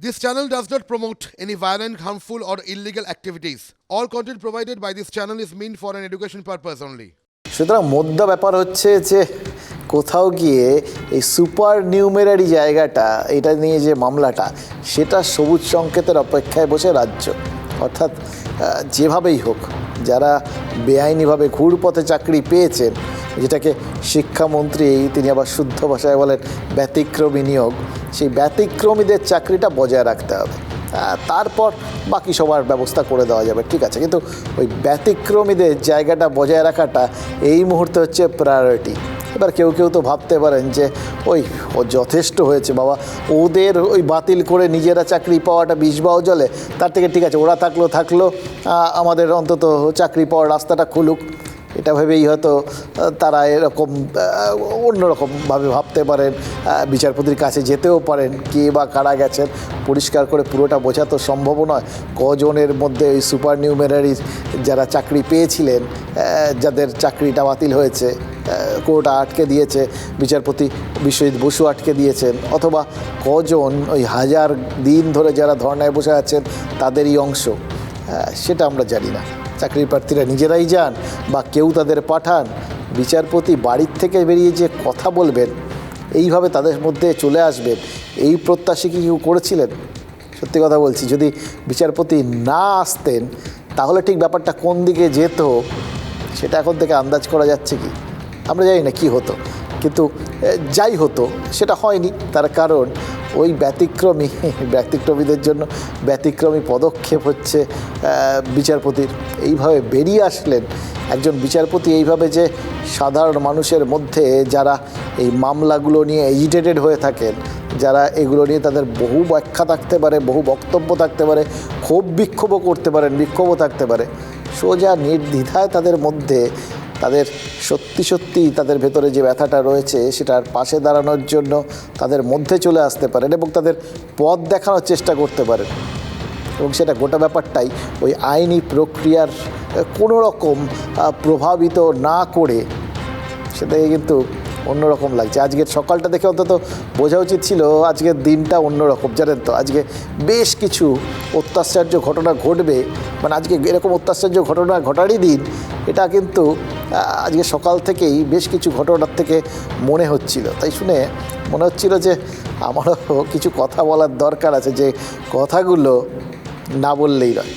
This channel does not promote any violent, harmful, or illegal activities. All content provided by this channel is meant for an education purpose only. সুতরাং মধ্যা ব্যাপার হচ্ছে যে কোথাও গিয়ে এই super numerary জায়গাটা এটা নিয়ে যে মামলাটা সেটা সবুজ সংকেতের অপেক্ষায় বসে রাজ্য অর্থাৎ যেভাবেই হোক যারা বেআইনিভাবে ঘুরপথে চাকরি পেয়েছেন যেটাকে শিক্ষামন্ত্রী তিনি আবার শুদ্ধ ভাষায় বলেন ব্যতিক্রমী নিয়োগ, সেই ব্যতিক্রমীদের চাকরিটা বজায় রাখতে হবে। তারপর বাকি সবার ব্যবস্থা করে দেওয়া যাবে, ঠিক আছে। কিন্তু ওই ব্যতিক্রমীদের জায়গাটা বজায় রাখাটা এই মুহূর্তে হচ্ছে প্রায়োরিটি এবার কেউ কেউ তো ভাবতে পারেন যে, ওই, ও যথেষ্ট হয়েছে বাবা, ওদের ওই বাতিল করে নিজেরা চাকরি পাওয়াটা বিষ বাও জলে, তার থেকে ঠিক আছে, ওরা থাকল থাকল আমাদের অন্তত চাকরি পাওয়ার রাস্তাটা খুলুক। এটা ভেবেই হয়তো তারা এরকম অন্যরকমভাবে ভাবতে পারেন বিচারপতির কাছে যেতেও পারেন, কে বা কারা গেছেন। পরিষ্কার করে পুরোটা বোঝা তো সম্ভব নয়। কজনের মধ্যে ওই সুপার নিউমেরারি যারা চাকরি পেয়েছিলেন যাদের চাকরিটা বাতিল হয়েছে কোর্ট আটকে দিয়েছে, বিচারপতি বিশ্বজিৎ বসু আটকে দিয়েছেন, অথবা কজন ওই হাজার দিন ধরে যারা ধর্নায় বসে আছেন, তাদেরই অংশ সেটা আমরা জানি না। চাকরি প্রার্থীরা নিজেরাই যান বা কেউ তাদের পাঠান, বিচারপতি বাড়ির থেকে বেরিয়ে যে কথা বলবেন। এইভাবে তাদের মধ্যে চলে আসবেন। এই প্রত্যাশী কি কেউ করেছিলেন? সত্যি কথা বলছি, যদি বিচারপতি না আসতেন, তাহলে ঠিক ব্যাপারটা কোন দিকে যেত, সেটা এখন থেকে আন্দাজ করা যাচ্ছে কি? আমরা জানি না কী হতো। কিন্তু যাই হতো, সেটা হয়নি। তার কারণ ওই ব্যতিক্রমী, ব্যতিক্রমীদের জন্য ব্যতিক্রমী পদক্ষেপ হচ্ছে বিচারপতির। এইভাবে বেরিয়ে আসলেন একজন বিচারপতি, এইভাবে যে সাধারণ মানুষের মধ্যে যারা এই মামলাগুলো নিয়ে এজিটেটেড হয়ে থাকেন, যারা এগুলো নিয়ে তাদের বহু ব্যাখ্যা থাকতে পারে, বহু বক্তব্য থাকতে পারে, ক্ষোভ বিক্ষোভও করতে পারেন, বিক্ষোভও থাকতে পারে। সোজা নির্দ্বিধায় তাদের মধ্যে তাদের সত্যি সত্যি তাদের ভেতরে যে ব্যথাটা রয়েছে সেটার পাশে দাঁড়ানোর জন্য তাদের মধ্যে চলে আসতে পারেন এবং তাদের পথ দেখানোর চেষ্টা করতে পারেন। এবং সেটা গোটা ব্যাপারটাই ওই আইনি প্রক্রিয়ার কোনো রকম প্রভাবিত না করে সেটাকে কিন্তু অন্যরকম লাগছে। আজকের সকালটা দেখে অন্তত বোঝা উচিত ছিল, আজকের দিনটা অন্যরকম। জানেন তো, আজকে বেশ কিছু অত্যাশ্চর্য ঘটনা ঘটবে। মানে আজকে এরকম অত্যাশ্চর্য ঘটনা ঘটারই দিন, এটা কিন্তু আজকে সকাল থেকেই বেশ কিছু ঘটনার থেকে মনে হচ্ছিল। তাই শুনে মনে হচ্ছিল যে আমারও কিছু কথা বলার দরকার আছে, যে কথাগুলো না বললেই নয়।